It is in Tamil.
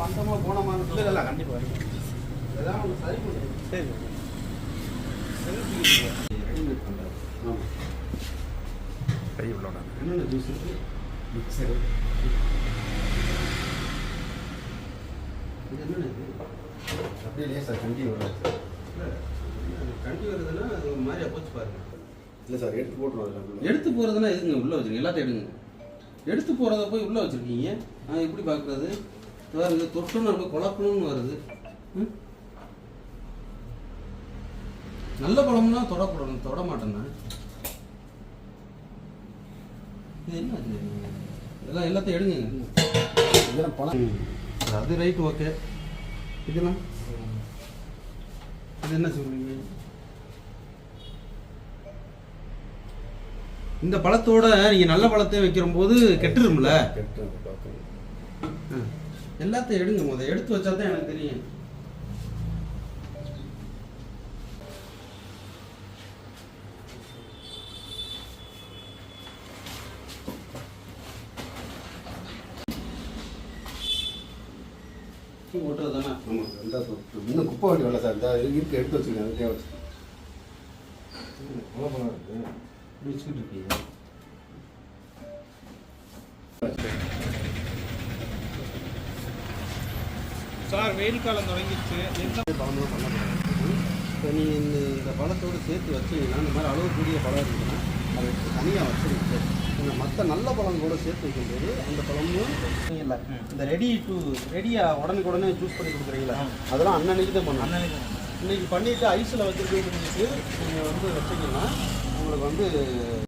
வந்தோமா போனோமான்னு இல்லை இல்லை கண்டிப்பாக ஏதாவது ஒன்று சரி பண்ணுறேன் சரி ஆமாம் கை இவ்வளோ என்னென்ன ஜூஸ் இருக்குது மிக்சரு இது என்னென்ன அப்படியே லேசாக கண்டி வராது. கண்டி வருதுன்னா அது ஒரு மாதிரியாக போச்சு பாருங்கள் இல்லை சார் எடுத்து போட்டுருவோம் எடுத்து போகிறதுனா எதுங்க? உள்ளே வச்சுருக்கீங்க எல்லாத்தையும் எடுங்க. எடுத்து போகிறத போய் உள்ளே வச்சுருக்கீங்க. நான் எப்படி பார்க்குறது பாருங்க தொட்டுன்னு அப்படியே குழப்பணும்னு வருது. ம்? நல்ல பழம்னா தொடப்படணும் தொட மாட்டேன்னா. இது என்ன எல்லாம் எல்லாத்தையும் எடுங்க. இதெல்லாம் பழம். அது ரைட் ஓகே. இதெல்லாம்? இது என்ன சொல்றீங்க? இந்த பழத்தோட நீங்க நல்ல பழத்தை வைக்கிற போது கெட்டுரும்ல. எல்லாத்தையும் எடுங்க முத. எடுத்து வச்சா தான் எனக்கு தெரியும். ஓட்டுறது தானே ஆமாம் இன்னும் குப்பை வண்டி வரல சார். இந்த இருக்கு எடுத்து வச்சுருக்கேன். அது இப்படி வச்சுக்கிட்டு இருக்கீங்க சார் வெயில் காலம் தொடங்கிடுச்சு. எந்த பழமெல்லாம் பண்ணக்கூடாது இப்போ நீ இந்த இந்த பழத்தோடு சேர்த்து வச்சீங்கன்னா இந்த மாதிரி அளவு கூடிய பழம் இருக்குன்னா அதை தனியாக வச்சிருங்க. இந்த மற்ற நல்ல பழம் கூட சேர்த்து வைக்கும்போது அந்த பழமும் இல்லை. இந்த ரெடி டு ரெடியாக உடனுக்குடனே ஜூஸ் பண்ணி கொடுக்குறீங்களா? அதெல்லாம் அன்னன்னைக்கு தான் பண்ணணும். அண்ணனுக்கு இன்னைக்கு பண்ணிவிட்டு ஐஸில் வச்சுருக்கீங்களுக்கு நீங்கள் வந்து வச்சீங்கன்னா உங்களுக்கு வந்து